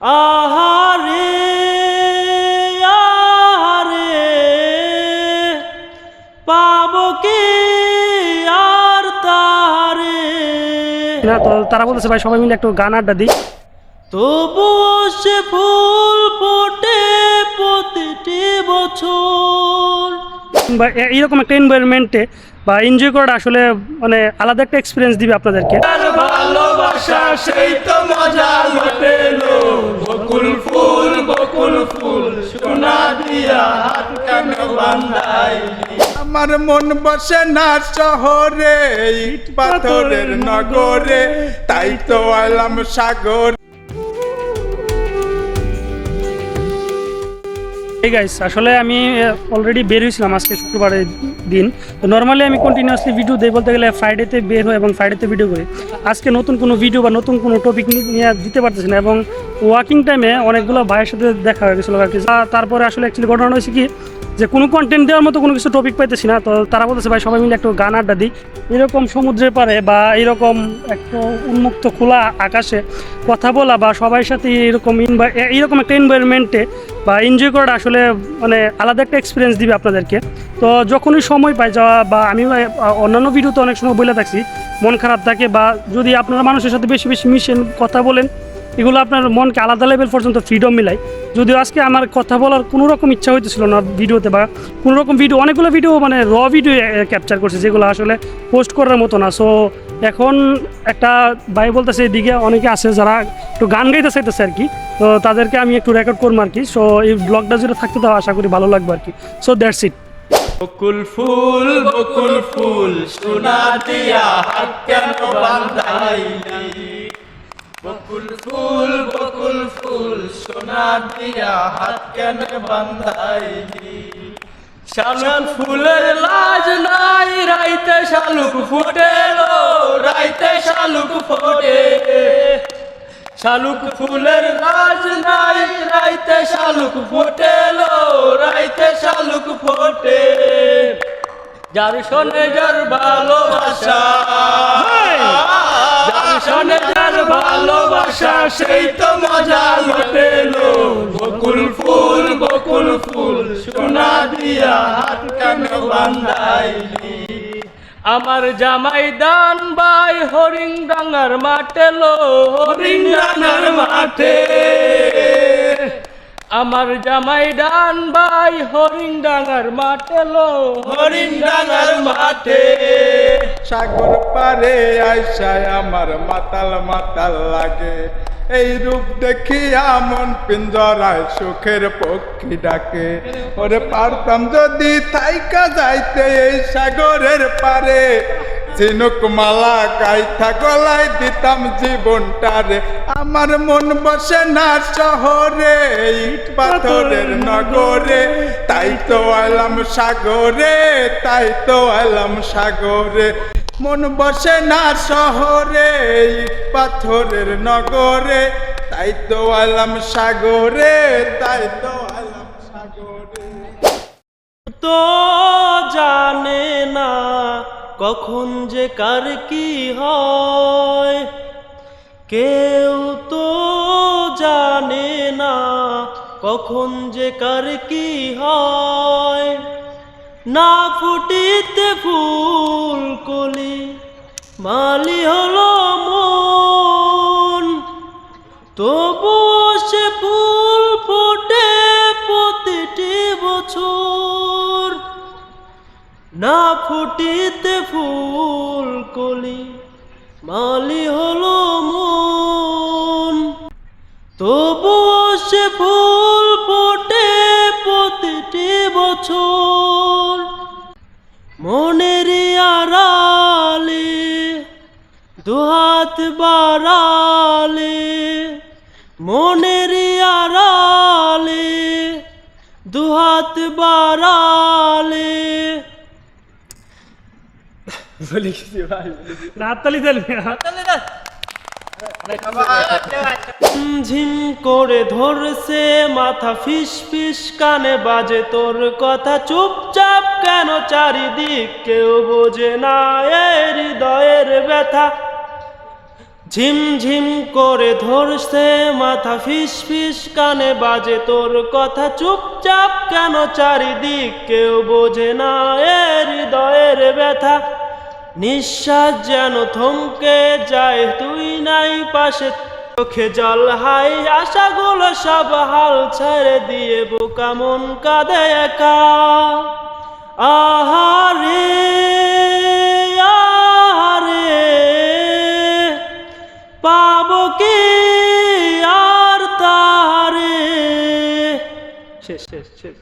আহারে আহারে পাব কি আর তাহারে? না তো তারা বলতেছে ভাই সবাই মিলে একটু গান আড্ডা দিই। তবুও সে ফুল ফোটে প্রতিটি বছর। বা এইরকম একটা এনভায়রনমেন্টে বা এনজয় করাটা আসলে মানে আলাদা একটা এক্সপিরিয়েন্স দিবে আপনাদেরকে। আর ভালোবাসা সেই তো মজা লুটেলো বকুল ফুল বকুল ফুল সোনা দিয়া হাত কেন বান্ধাই আমার মন বসে না শহরে ইট পাথরের নগরে তাই তো আলাম সাগর। গাইস আসলে আমি অলরেডি বের হয়েছিলাম আজকে শুক্রবারের দিন। তো নর্মালি আমি কন্টিনিউয়াসলি ভিডিও দেই বলতে গেলে ফ্রাইডেতে বের হয় এবং ফ্রাইডেতে ভিডিও করি। আজকে নতুন কোনো ভিডিও বা নতুন কোনো টপিক নিয়ে দিতে পারতেছি না এবং ওয়াকিং টাইমে অনেকগুলো ভাইয়ের সাথে দেখা হয়ে গেছিল আর কি। তারপরে আসলে অ্যাকচুয়ালি ঘটনা হয়েছে কি, যে কোনো কন্টেন্ট দেওয়ার মতো কোনো কিছু টপিক পাইতেছি না, তো তারা বলতেছে, ভাই, সবাই মিলে একটু গান আড্ডা দিই। এরকম সমুদ্রের পারে বা এরকম একটা উন্মুক্ত খোলা আকাশে কথা বলা বা সবার সাথে এরকম ইনভা- এ- এইরকম একটা এনভায়রনমেন্টে বা এনজয় করাটা আসলে মানে আলাদা একটা এক্সপিরিয়েন্স দিবে আপনাদেরকে। তো যখনই সময় পাই যাওয়া বা আমি অন্যান্য ভিডিওতে অনেক সময় বলে থাকছি, মন খারাপ থাকে বা যদি আপনারা মানুষের সাথে বেশি বেশি মিশেন, কথা বলেন এগুলো আপনার মনকে আলাদা লেভেল পর্যন্ত ফ্রিডম মিলাই যদিও আজকে আমার কথা বলার কোনো রকম ইচ্ছা হইতেছিল না ভিডিওতে বা কোনো রকম ভিডিও অনেকগুলো ভিডিও মানে র ভিডিও ক্যাপচার করছে, যেগুলো আসলে পোস্ট করার মতো না। সো এখন একটা ভাই বলতেছে এদিকে, অনেকে আছে যারা একটু গান গাইতে চাইতেছে আর কি। তো তাদেরকে আমি একটু রেকর্ড করব আর কি। সো এই ব্লগটা যদি থাকতে তো আশা করি ভালো লাগবে আর কি। সো দ্যাটস ইট বকুল ফুল বকুল ফুল, সোনা দিয়া হাত কেন বান্ধাইলি? বকুল ফুল বকুল ফুল সোনা দিয়া হাত কেন বান্ধাইলি শালুক ফুলের লাজ নাই রাইতে শালুক ফুটেলো রাইতে শালুক ফোটে। শালুক ফুলের লাজ নাই রাইতে শালুক ফোটেলো রাইতে শালুক ফোটে। যার শোনে যার ভালোবাসা যার শোনে ভালোবাসা, সেই তো মজা লুটেলো বকুল ফুল বকুল ফুল, সোনা দিয়া হাত কেন বান্ধাইলি? আমার জামাই দান বাই হরিং ডাঙ্গার মাঠে লো হরিং ডাঙ্গার মাঠে। আমার জামাই ডান বাই হরিং ডাঙ্গার মাঠে লো হরিং ডাঙ্গার মাঠে। সাগর পারে আইসায় আমার মাতাল মাতাল লাগে। এই রূপ দেখিয়া মন পিঞ্জরায় সুখের পক্ষী ডাকে। ওরে পারতাম যদি থাইকা যাইতে এই সাগরের পারে। ঝিনুক মালা গাইথা গলায় দিতাম জীবনটারে। আমার মন বসে না শহরে, ইট পাথরের নগরে। তাই তো আলাম সাগরে, তাই তো আলাম সাগরে। মন বসে না শহরে, পাথরের নগরে। তাই তো আলাম সাগরে, তাই তো আলাম সাগরে। তো জানে না কখন যে কার কি হয়। কেউ তো জানে না কখন যে কার কি হয়। না ফুটিতে ফুল কলি, মালি হলো মন। তবু সে ফুল ফোটে প্রতিটি বছর। না ফুটিতে ফুল কলি, মালি হলো মন। তবুও সে ফুল ফোটে প্রতিটি বছর। মনের আড়ালে দুহাত বাড়ালে মনের আড়ালে দুহাত বাড়ালে বলে গেছি ভাই রাততালি দেন ঝিম করে ধরছে, মাথা ফিস ফিস, কানে বাজে তোর কথা। চুপচাপ কেন চারিদিক কেউ বোঝে না এ হৃদয়ের ব্যথা। ঝিমঝিম করে ধরছে, মাথা ফিস ফিস, কানে বাজে তোর কথা। চুপচাপ কেন চারিদিক কেউ বোঝে না এ হৃদয়ের ব্যথা। নিঃশ্বাস যেন থমকে যায়, তুই নাই পাশে। চোখে জল হাই, আশাগুলো সব হাল ছেড়ে দিয়ে বোকা মন কাঁদে একা। আহারে আহারে, পাবো কি আর তারে শেষ শেষ শেষ।